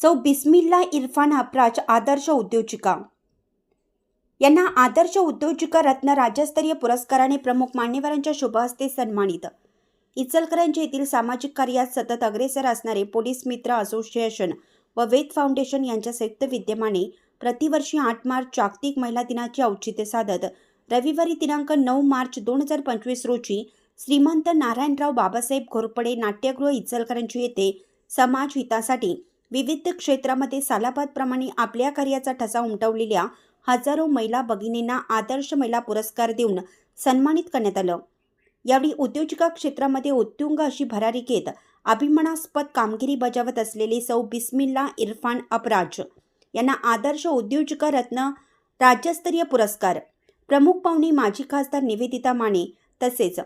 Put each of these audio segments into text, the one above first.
सौ बिस्मिल्ला इरफान अप्राज आदर्श उद्योजिका. यांना आदर्श उद्योजिका रत्न राज्यस्तरीय पुरस्काराने प्रमुख मान्यवरांच्या शुभहस्ते सन्मानित. इचलकरंजी येथील सामाजिक कार्यात सतत अग्रेसर असणारे पोलीस मित्र असोसिएशन व वेद फाउंडेशन यांच्या संयुक्त विद्यमाने प्रतिवर्षी आठ मार्च जागतिक महिला दिनाचे औचित्य साधत रविवारी दिनांक नऊ मार्च दोन हजार पंचवीस रोजी श्रीमंत नारायणराव बाबासाहेब घोरपडे नाट्यगृह इचलकरंजी येथे समाज हितासाठी विविध क्षेत्रामध्ये सालाबादप्रमाणे आपल्या कार्याचा ठसा उमटवलेल्या हजारो महिला भगिनींना आदर्श महिला पुरस्कार देऊन सन्मानित करण्यात आलं. यावेळी उद्योजिका क्षेत्रामध्ये उत्तुंग अशी भरारी घेत अभिमानास्पद कामगिरी बजावत असलेले सौ बिस्मिल्ला इरफान अपराज यांना आदर्श उद्योजिका रत्न राज्यस्तरीय पुरस्कार. प्रमुख पाहुणे माजी खासदार निवेदिता माने तसेच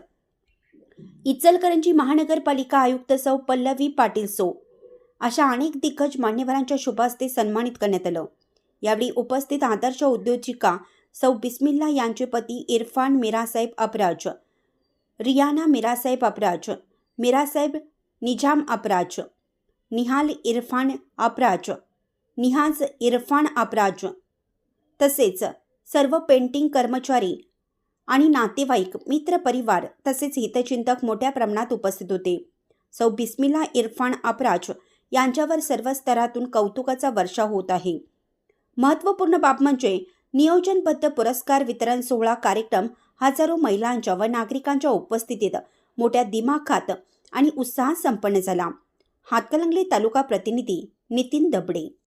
इचलकरंजी महानगरपालिका आयुक्त सौ पल्लवी पाटील सो अशा अनेक दिग्गज मान्यवरांच्या शुभास्ते सन्मानित करण्यात आलं. यावेळी उपस्थित आदर्श उद्योजिका सौ बिस्मिल्ला यांचे पती इरफान मिरासाहेब अपराज रियाना मिरासाहेब अपराज मिरासाहेब निजाम अपराज निहाल इरफान अपराज निहाज इरफान अपराज तसेच सर्व पेंटिंग कर्मचारी आणि नातेवाईक मित्रपरिवार तसेच हितचिंतक मोठ्या प्रमाणात उपस्थित होते. सौ बिस्मिल्ला इरफान अपराज यांच्यावर सर्व स्तरातून कौतुकाचा वर्षा होत आहे. महत्त्वपूर्ण बाब म्हणजे नियोजनबद्ध पुरस्कार वितरण सोहळा कार्यक्रम हजारो महिलांच्या व नागरिकांच्या उपस्थितीत मोठ्या दिमाखात आणि उत्साहात संपन्न झाला. हातकलंगले तालुका प्रतिनिधी नितीन दबडे